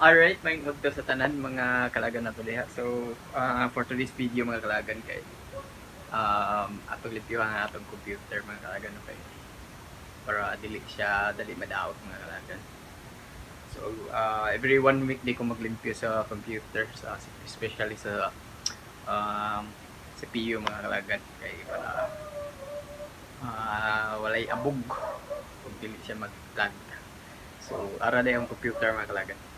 Alright, may to sa tanan mga kalagan na tuliha. So, uh, for today's video mga kalagan kay um, atong lipiwan ang atong computer mga kalagan no kay para dili siya dali madaot mga kalagan. So, uh, every one week di ko maglimpyo sa computer sa especially sa um, CPU mga kalagan kay para uh, walay abog kung dili siya mag-lag. So, ara na yung computer mga kalagan.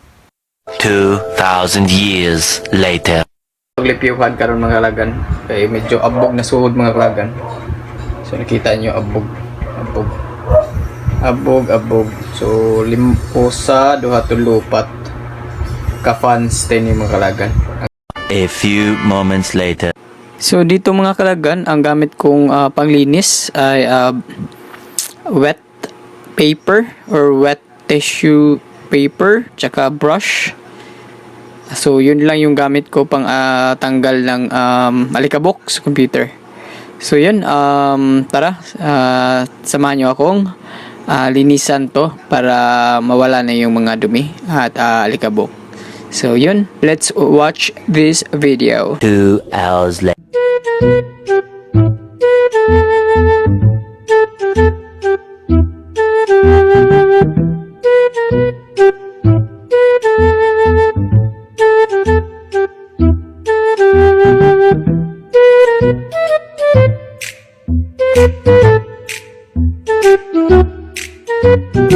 2,000 years later. paglipiyuhan karon mga kalagan kay medyo abog na suhod mga kalagan so nakita nyo abog. Abog. Abog abog. So limposa duha to lupat. Ka fans tini mga kalagan A few moments later. so dito mga kalagan ang gamit kong ah, panglinis ay ah, wet paper or wet tissue paper tsaka brush So, yun lang yung gamit ko pang ah, tanggal ng um, alikabok sa computer. So, yun. Um, tara, ah, samahan nyo akong ah, linisan to para mawala na yung mga dumi at ah, alikabok. So, yun. Let's watch this video. Two hours later.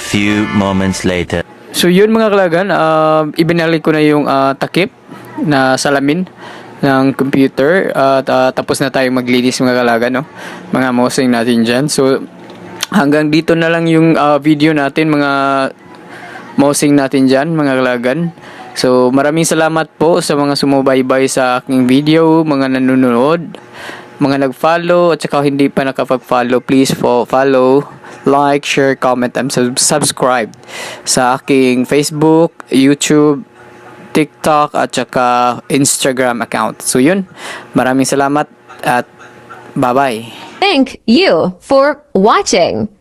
few moments later. So yun mga kalagan, uh, ibinalik ko na yung ah, takip na salamin ng computer at ah, tapos na tayong maglinis mga kalagan, no? Mga mosing natin dyan. So hanggang dito na lang yung ah, video natin, mga mosing natin dyan, mga kalagan. So maraming salamat po sa mga sumubaybay sa aking video, mga nanonood, mga nag-follow at saka hindi pa nakapag-follow, please fo- follow, like, share, comment, and sub- subscribe sa aking Facebook, YouTube, TikTok at saka Instagram account. So yun, maraming salamat at bye-bye. Thank you for watching.